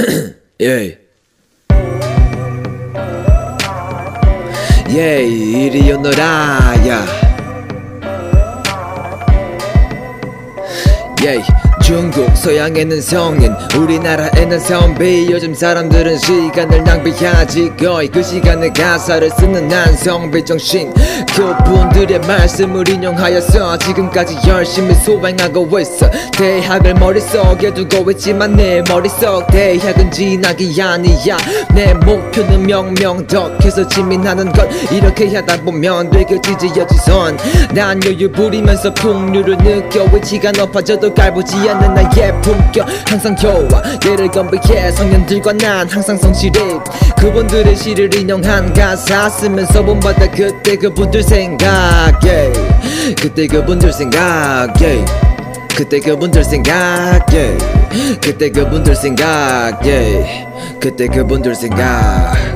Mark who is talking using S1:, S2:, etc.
S1: 예. 예, 이리 오너라, 야. 예, 중국 서양에는 성인 우리나라에는 선비. 요즘 사람들은 시간을 낭비하지. 거의 그 시간에 가사를 쓰는 난 성비 정신. 그분들의 말씀을 인용하여서 지금까지 열심히 수행하고 있어. 대학을 머릿속에 두고 있지만 내 머릿속 대학은 진학이 아니야. 내 목표는 명명덕해서 지민하는 것 이렇게 하다 보면 되겠지 지어지선. 난 여유 부리면서 풍류를 느껴. 위치가 높아져도 갈보지 않는 나의 품격. 항상 교화 얘를 건배해 성년들과 난 항상 성실해. 그분들의 시를 인용한 가사 쓰면서 본받아 그때 그분들 생각에 그때 그분들 생각에 그때 그분들 생각에 그때 그분들 생각에 그때 그분들 생각